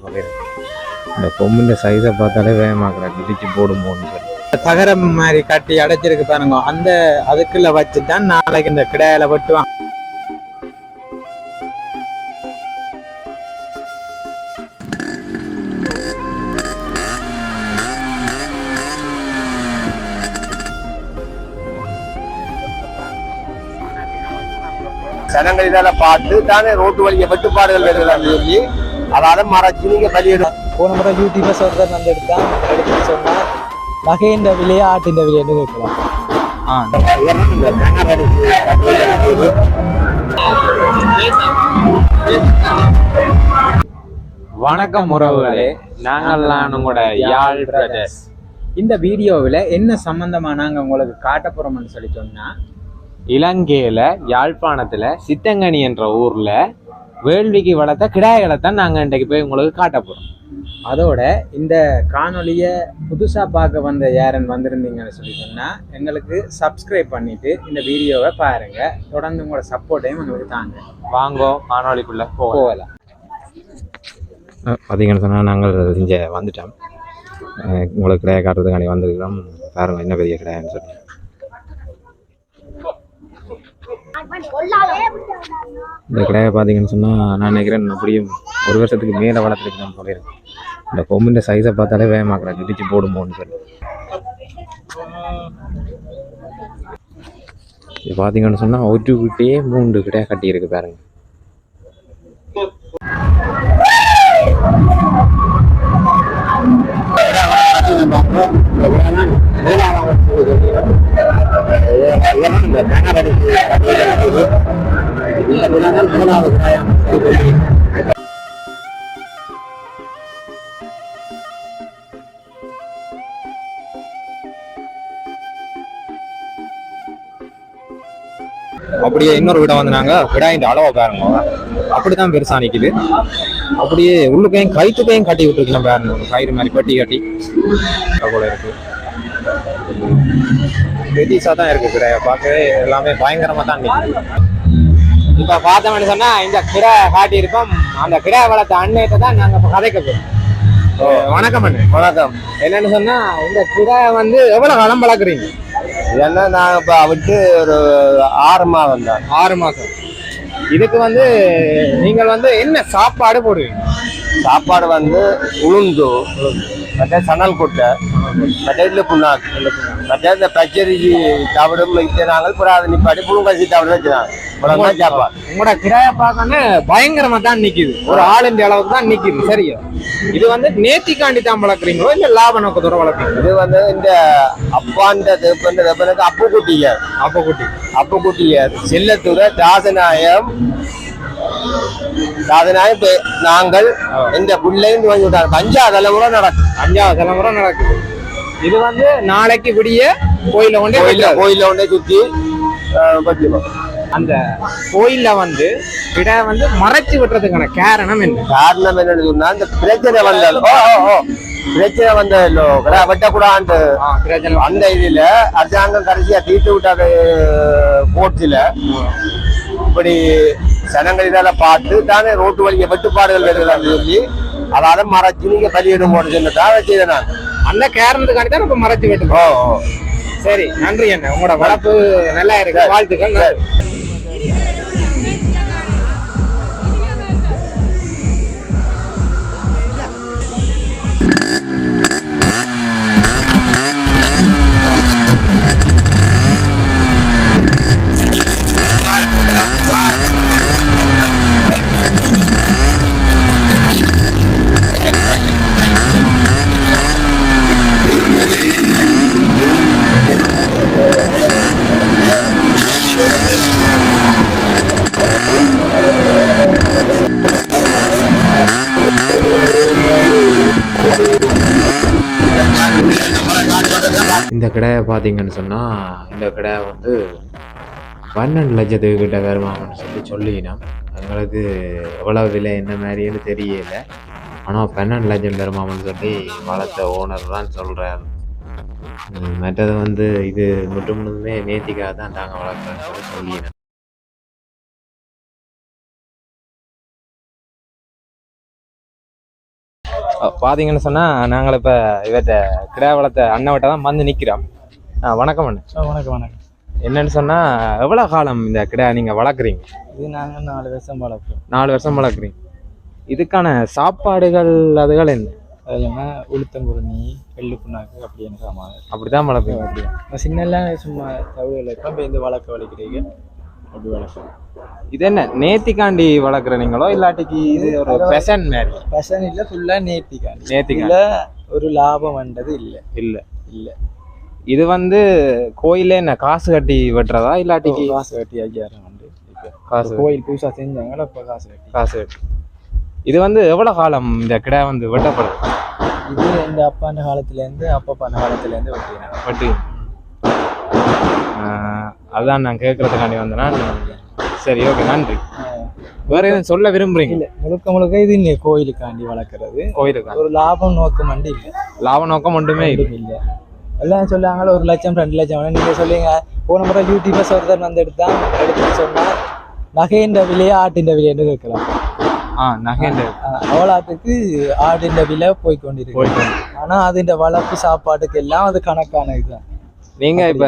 இந்த கொம்புன்ற சைஸை பார்த்தாலே வேகமாக்குறாங்க இடிச்சு போடுமோன்னு சொல்லி. தகரம் மாதிரி கட்டி அடைச்சிருக்கு பாருங்க. அந்த அதுக்குள்ள வச்சுதான் நாளைக்கு இந்த கிடையில வெட்டுவான் ஜனங்கள் இதெல்லாம் பார்த்து தானே ரோட்டு வழியை வெட்டுப்பாடுகள் வருகிறான்னு சொல்லி அதால மறைச்சு நீங்க பலியிடும் போன முறை யூடியூபர்ஸ் ஒருத்தர் வந்து எடுத்தான் எடுத்து சொன்னா நகையின் விலையா ஆட்டின் விலைன்னு கேட்கலாம் வணக்கம் உறவுகளே. நாங்கள்லாம் உங்களோட யாழ் பிரதர்ஸ் இந்த வீடியோவில் என்ன சம்பந்தமா நாங்க உங்களுக்கு காட்ட போறோம்னு சொல்லி சொன்னா இலங்கையில யாழ்ப்பாணத்துல சித்தங்கனி என்ற ஊர்ல வேள்விக்கு வளர்த்த கிடாய்களை தான் நாங்க இன்றைக்கு போய் உங்களுக்கு காட்ட போறோம். அதோட இந்த காணொளிய புதுசா பார்க்க வந்த யாரன் வந்திருந்தீங்கன்னு சொல்லி சொன்னா எங்களுக்கு சப்ஸ்கிரைப் பண்ணிட்டு இந்த வீடியோவை பாருங்க. தொடர்ந்து உங்களோட சப்போர்ட்டையும் எங்களுக்கு தாங்க. வாங்கோ காணொளிக்குள்ள போவோம் போகலாம். பார்த்தீங்கன்னு சொன்னால் நாங்கள் இங்கே வந்துட்டோம். உங்களுக்கு கிடையாது காட்டுறதுக்காண்டி வந்திருக்கிறோம். பாருங்க என்ன பெரிய கிடையாதுன்னு சொல்லி. இந்த கிளையை பார்த்தீங்கன்னு சொன்னால் நான் நினைக்கிறேன் அப்படியும் ஒரு வருஷத்துக்கு மேலே வளர்த்துருக்கேன் போல இருக்கு. இந்த கொம்புன்ற சைஸை பார்த்தாலே வேகமாக்கிறேன் இடிச்சு போடுமோன்னு சொல்லி. இது பார்த்தீங்கன்னு சொன்னால் ஒரு கிட்டே மூன்று கிடையா கட்டியிருக்கு பாருங்க. அப்படியே இன்னொரு விடம் வந்து நாங்க விடாயின் அளவை பாருங்க அப்படிதான் பெருசா நிக்குது. அப்படியே உள்ளுக்கையும் கைத்துக்கையும் கட்டி விட்டுருக்கலாம் பாருங்க. கயிறு மாதிரி கட்டி கட்டி. போல இருக்கு. பெரிசா தான் இருக்கு கிடாய பார்க்கவே எல்லாமே பயங்கரமா தான் நிக்குது. இப்ப பார்த்தோம்னு சொன்னா இந்த கிடா காட்டி இருப்போம் அந்த கிடா வளர்த்த அன்னையத்தை தான் நாங்க இப்ப கதைக்க போறோம். வணக்கம் அண்ணே. வணக்கம். என்னன்னு சொன்னா இந்த கிடா வந்து எவ்வளவு காலம் வளர்க்குறீங்க? ஏன்னா நான் இப்ப விட்டு ஒரு ஆறு மாதம் தான். ஆறு மாசம் இதுக்கு வந்து நீங்கள் வந்து என்ன சாப்பாடு போடுவீங்க? சாப்பாடு வந்து உளுந்து மற்ற சணல் கொட்டை மற்ற இல்லை புண்ணாக்கு. மற்ற இந்த பச்சரிசி சாப்பிடும் வைக்கிறாங்க அப்புறம் அதை நிப்பாட்டி புழுங்கரிசி சாப்பிட வச்சுனாங்க சாப்பாடு. உங்களோட கிடாய பார்க்கணும் பயங்கரமா தான் நிக்குது. ஒரு ஆளுன்ற அளவுக்கு தான் நிக்குது. சரியா? இது வந்து நேத்திக்காண்டி தான் வளர்க்குறீங்களோ இல்ல லாப நோக்கத்தோட வளர்க்குறீங்க இது வந்து இந்த அப்பான்ற தெப்பன்ற தெப்பனுக்கு அப்பு குட்டியார் அப்ப குட்டி அப்பு குட்டியார் செல்லத்துறை தாசநாயம் இப்ப நாங்கள் இந்த பிள்ளைன்னு வாங்கி விட்டாங்க. பஞ்சா தலைமுறை நடக்கும். அஞ்சாவது தலைமுறை நடக்குது. இது வந்து நாளைக்கு விடிய கோயில கொண்டே கோயில. கோயில ஒன்றே சுத்தி வச்சுப்போம் அந்த கோயில்ல வந்து கிடா வந்து மறைச்சு விட்டுறதுக்கான காரணம் என்ன? காரணம் என்னன்னு சொன்னா இந்த பிரச்சனை வந்தாலும் பிரச்சனை வந்ததோ கடை வெட்டக்கூடாது பிரயோஜனம் அந்த இதுல அரசாங்கம் கடைசியா தீர்த்து விட்டாரு கோர்ட்ல இப்படி ஜனங்கள் இதெல்லாம் பார்த்து தானே ரோட்டு வழியை வெட்டுப்பாடுகள் வருகிறான்னு சொல்லி அதால மறைச்சு நீங்க பலியிடும் போட்டு சொன்னதான் வச்சுதான் நான். அந்த காரணத்துக்காண்டி தான் இப்ப மறைச்சு விட்டு ஓ ஓ. சரி நன்றி அண்ணா. உங்களோட வளர்ப்பு நல்லா இருக்கு. வாழ்த்துக்கள். பார்த்தீங்கன்னு சொன்னால் இந்த கடை வந்து பன்னெண்டு லட்சத்துக்கு கிட்ட வருவாங்கன்னு சொல்லி சொல்லினோம். எங்களுக்கு எவ்வளோ விலை என்ன மாதிரின்னு தெரியல. ஆனால் பன்னெண்டு லட்சம் தருமாமன்னு சொல்லி வளர்த்த ஓனர் தான் சொல்கிறார் மற்றது வந்து இது முற்று முழுதுமே நேத்திக்காக தான் நாங்கள் வளர்க்குறோன்னு சொல்லி சொல்லினோம். பார்த்தீங்கன்னு பாத்தீங்கன்னு சொன்னா நாங்கள் இப்ப இவற்ற கிடாவளத்தை அண்ணவட்ட தான் வந்து நிக்கிறோம். வணக்கம் அண்ணன் வணக்கம் வணக்கம். என்னன்னு சொன்னா எவ்வளவு காலம் இந்த கிடா நீங்க வளர்க்குறீங்க? இது நாங்கள் நாலு வருஷம் வளர்ப்போம் நாலு வருஷம் வளர்க்குறீங்க. இதுக்கான சாப்பாடுகள் அதுகள் என்ன? அது இல்லாமல் உளுத்தங்குருணி எள்ளு புண்ணாக்கு அப்படின்னு சாமான் அப்படிதான் வளர்ப்பீங்க அப்படியா? நம்ம சின்னெல்லாம் சும்மா தவிர வைப்போம் இப்போ இந்த வளர்க்க வலிக்கிறீங்க? அப்படி வளர்ப்போம் இது என்ன நேத்திக்காண்டி வளர்க்குறீங்களோ இல்லாட்டிக்கு இது ஒரு பெசன் மாதிரி? பசன் இல்லை ஃபுல்லாக நேர்த்திக்காண்டி. இதில் ஒரு லாபம் வந்தது இல்லை. இல்ல. இல்லை. இது வந்து கோயிலே என்ன காசு கட்டி வெட்டுறதா இல்லாட்டிக்கு காசு கட்டி ஐயாயிரம் வந்து காசு கோயில் புதுசாக செஞ்சாங்களோ இப்போ காசு கட்டி. காசு கட்டி. இது வந்து எவ்வளவு காலம் இந்த கிடா வந்து வெட்டப்படுது இது இந்த அப்பாண்ட காலத்துலேருந்து அப்பப்பாண்ட காலத்துலேருந்து வெட்டினாங்க வெட்டி ஆஹ் அதான் நான் கேட்கறதுக்காண்டி வந்தேன்னா சரி ஓகே நன்றி. வேற எதுவும் சொல்ல விரும்புறீங்க? இல்லை முழுக்க முழுக்க இது இங்கே கோயிலுக்காண்டி வளர்க்குறது. கோயிலுக்கு? ஒரு லாபம் நோக்கம் வந்து இல்லை. லாப நோக்கம் இல்லை. இல்லை. எல்லாம் சொல்லுவாங்களோ ஒரு லட்சம் ரெண்டு லட்சம். வேணும் நீங்க சொல்லுங்க போன முறை யூடியூபர்ஸ் ஒருத்தர் வந்து எடுத்தா எடுத்து சொன்னா நகையின் விலையா ஆட்டின் விலைன்னு கேட்கலாம். ஆ நகைன்ற அவளாத்துக்கு ஆடின் விலை போய் கொண்டிருக்கு போயிட்டு ஆனா அதுன்ற வளர்ப்பு சாப்பாட்டுக்கு எல்லாம் அது கணக்கான இதுதான் நீங்க இப்ப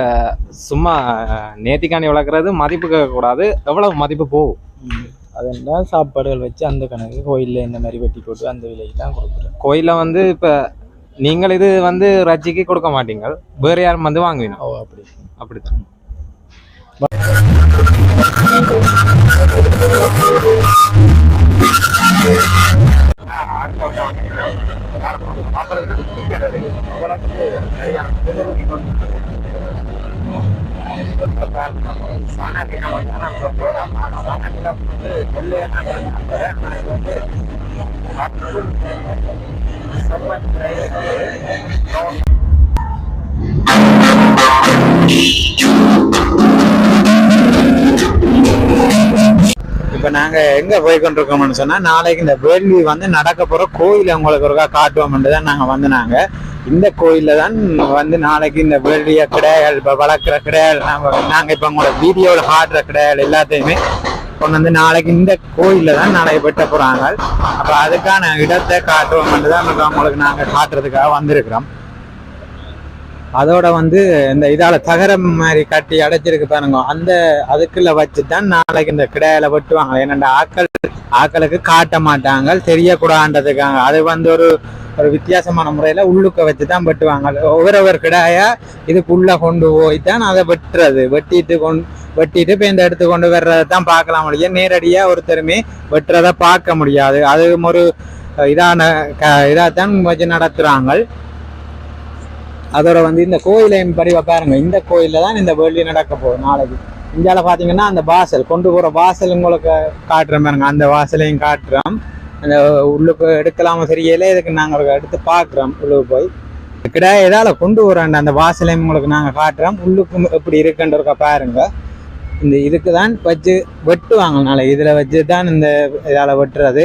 சும்மா ஆஹ், நேத்திக்காண்டி வளர்க்குறது மதிப்பு கேட்கக்கூடாது. எவ்வளவு மதிப்பு போகும்? அதெல்லாம் சாப்பாடுகள் வச்சு அந்த கணக்கு கோயில்ல இந்த மாதிரி வெட்டி போட்டு அந்த விலைக்கு தான் கொடுக்குறேன் கோயில்ல வந்து இப்ப நீங்கள் இது வந்து ரஜிக்கு கொடுக்க மாட்டீங்க வேற யாரும் வந்து வாங்குவீங்க ஓ அப்படி. அப்படித்தான். இப்போ நாங்கள் எங்கே போய் கொண்டிருக்கோம்னு சொன்னால் நாளைக்கு இந்த வேள்வி வந்து நடக்க போகிற கோயில் உங்களுக்கு ஒருக்கா காட்டுவோம்னு தான் நாங்கள் வந்து நாங்கள் இந்த கோயிலில் தான் வந்து நாளைக்கு இந்த வேள்விய கிடையாது இப்போ வளர்க்குற கிடையாது நாங்கள் நாங்கள் இப்போ உங்களோட வீடியோவில் ஆடுற கிடையாது எல்லாத்தையுமே கொண்டு வந்து நாளைக்கு இந்த கோயில்ல தான் நடைபெற்ற வெட்ட போறாங்க. அப்ப அதுக்கான இடத்தை காட்டுவோம்னு தான் நாங்க காட்டுறதுக்காக வந்திருக்கிறோம். அதோட வந்து இந்த இதால தகரம் மாதிரி கட்டி அடைச்சிருக்கு பாருங்க. அந்த அதுக்குள்ள வச்சு தான் நாளைக்கு இந்த கிடையில வெட்டுவாங்க. ஏன்னா ஆக்கள் ஆக்களுக்கு காட்ட மாட்டாங்க. தெரியக்கூடாதுன்றதுக்காக. அது வந்து ஒரு ஒரு வித்தியாசமான முறையில உள்ளுக்க வச்சு தான் வெட்டுவாங்க. ஒவ்வொருவர் ஒவ்வொரு இதுக்குள்ளே இதுக்குள்ள கொண்டு போய் தான் அதை வெட்டுறது. வெட்டிட்டு கொண்டு வெட்டிட்டு இப்போ இந்த இடத்துக்கு கொண்டு வர்றதை தான் பார்க்கலாம் முடியும் நேரடியா ஒருத்தருமே வெட்டுறதை பார்க்க முடியாது. அது ஒரு இதான க இதாகத்தான் வச்சு நடத்துறாங்க அதோட வந்து இந்த கோயிலையும் படி பாருங்க. இந்த கோயிலில் தான் இந்த வேள்வி நடக்க போகுது நாளைக்கு. இந்தியால பாத்தீங்கன்னா அந்த வாசல் கொண்டு போற வாசல் உங்களுக்கு காட்டுறோம் பாருங்க. அந்த வாசலையும் காட்டுறோம். அந்த உள்ளுக்கு எடுக்கலாம சரியில்லை இதுக்கு நாங்கள் எடுத்து பார்க்குறோம் உள்ளுக்கு போய். கிடையாது எதால கொண்டு வரோம் அந்த வாசலையும் உங்களுக்கு நாங்கள் காட்டுறோம். உள்ளுக்கு எப்படி இருக்குன்றக்க பாருங்க. இந்த இதுக்கு தான் வச்சு வெட்டுவாங்க. நாளை இதில் வச்சு தான் இந்த இதால் வெட்டுறது.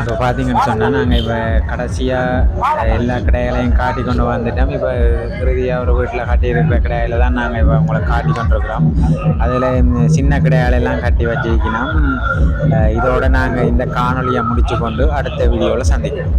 இப்போ பார்த்தீங்கன்னு சொன்னால் நாங்கள் இப்போ கடைசியாக எல்லா கடைகளையும் காட்டி கொண்டு வந்துட்டோம். இப்போ இறுதியாக ஒரு வீட்டில் கட்டியிருக்கிற கடையில தான் நாங்கள் இப்போ உங்களை காட்டி கொண்டிருக்கிறோம். அதில் இந்த சின்ன கடைகளெல்லாம் கட்டி வச்சிருக்கணும். இதோட நாங்கள் இந்த காணொலியை முடிச்சு கொண்டு அடுத்த வீடியோவில் சந்திக்கிறோம்